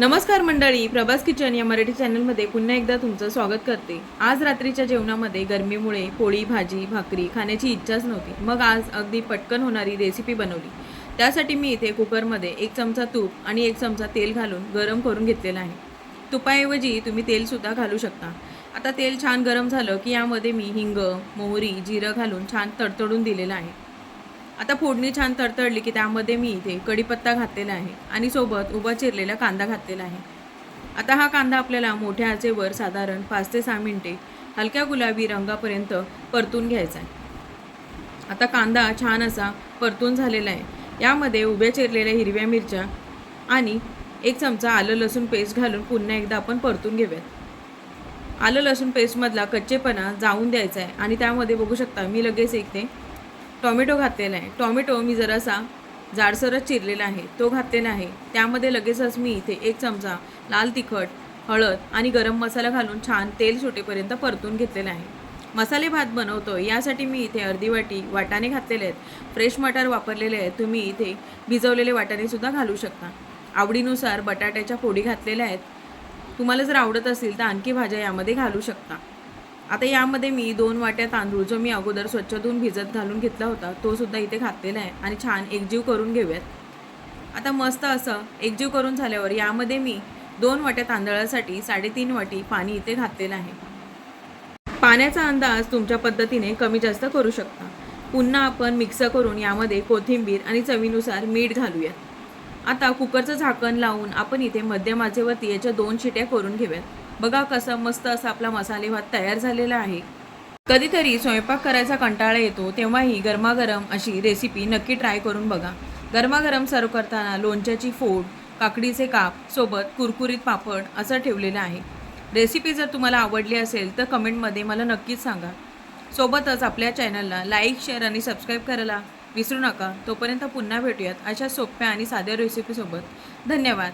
नमस्कार मंडळी प्रभास किचन या मराठी चॅनलमध्ये पुन्हा एकदा तुमचं स्वागत करते. आज रात्रीच्या जेवणामध्ये गरमीमुळे पोळी भाजी भाकरी खाण्याची इच्छाच नव्हती. मग आज अगदी पटकन होणारी रेसिपी बनवली. त्यासाठी मी इथे कुकरमध्ये एक चमचा तूप आणि एक चमचा तेल घालून गरम करून घेतलेलं आहे. तुपाऐवजी तुम्ही तेलसुद्धा घालू शकता. आता तेल छान गरम झालं की यामध्ये मी हिंग मोहरी जिरं घालून छान तडतडून दिलेलं आहे. आता फोडणी छान तडतडली की त्यामध्ये मी इथे कढीपत्ता घातलेला आहे आणि सोबत उभा चिरलेला कांदा घातलेला आहे. आता हा कांदा आपल्याला मोठ्या आचेवर साधारण पाच ते सहा मिनटे हलक्या गुलाबी रंगापर्यंत परतून घ्यायचा आहे. आता कांदा छान असा परतून झालेला आहे. यामध्ये उभ्या चिरलेल्या हिरव्या मिरच्या आणि एक चमचा आलं लसूण पेस्ट घालून पुन्हा एकदा आपण परतून घेऊयात. आलं लसूण पेस्टमधला कच्चेपणा जाऊन द्यायचा आहे आणि त्यामध्ये बघू शकता मी लगेच एक ते टॉमॅटो घातलेला आहे टॉमॅटो मी जरासा जाडसरच चिरलेला आहे. तो घातलेला आहे त्यामध्ये लगेचच मी इथे एक चमचा लाल तिखट हळद आणि गरम मसाला घालून छान तेल सुटेपर्यंत परतून घेतलेला आहे. मसाले भात बनवतो यासाठी मी इथे अर्धी वाटी वाटाणे घातलेले आहेत. फ्रेश मटार वापरलेले आहेत. तुम्ही इथे भिजवलेले वाटाणेसुद्धा घालू शकता. आवडीनुसार बटाट्याच्या फोडी घातलेल्या आहेत. तुम्हाला जर आवडत असेल तर आणखी भाज्या यामध्ये घालू शकता. आता यामध्ये मी दोन वाट्या तांदूळ जो मी अगोदर स्वच्छ धुवून भिजत घालून घेतला होता तो सुद्धा इथे घातलेला आहे आणि छान एकजीव करून घेऊयात. आता मस्त असं एकजीव करून झाल्यावर यामध्ये मी दोन वाट्या तांदळासाठी साडेतीन वाटी पाणी इथे घातलेलं आहे. पाण्याचा अंदाज तुमच्या पद्धतीने कमी जास्त करू शकता. पुन्हा आपण मिक्स करून यामध्ये कोथिंबीर आणि चवीनुसार मीठ घालूयात. आता कुकरचं झाकण लावून आपण इथे मध्यमाचेवरती याच्या दोन शिट्या करून घेऊयात. बघा कसं मस्त असा आपला मसाले भात तयार झालेला आहे. कधीतरी स्वयंपाक करायचा कंटाळा येतो तेव्हाही गरमागरम अशी रेसिपी नक्की ट्राय करून बघा. गरमागरम सर्व करताना लोणच्याची फोड काकडीचे काप सोबत कुरकुरीत पापड असं ठेवलेलं आहे. रेसिपी जर तुम्हाला आवडली असेल तर कमेंटमध्ये मला नक्कीच सांगा. सोबतच आपल्या चॅनलला लाईक शेअर आणि सबस्क्राईब करायला विसरू नका. तोपर्यंत पुन्हा भेटूयात अशा सोप्या आणि साध्या रेसिपीसोबत धन्यवाद.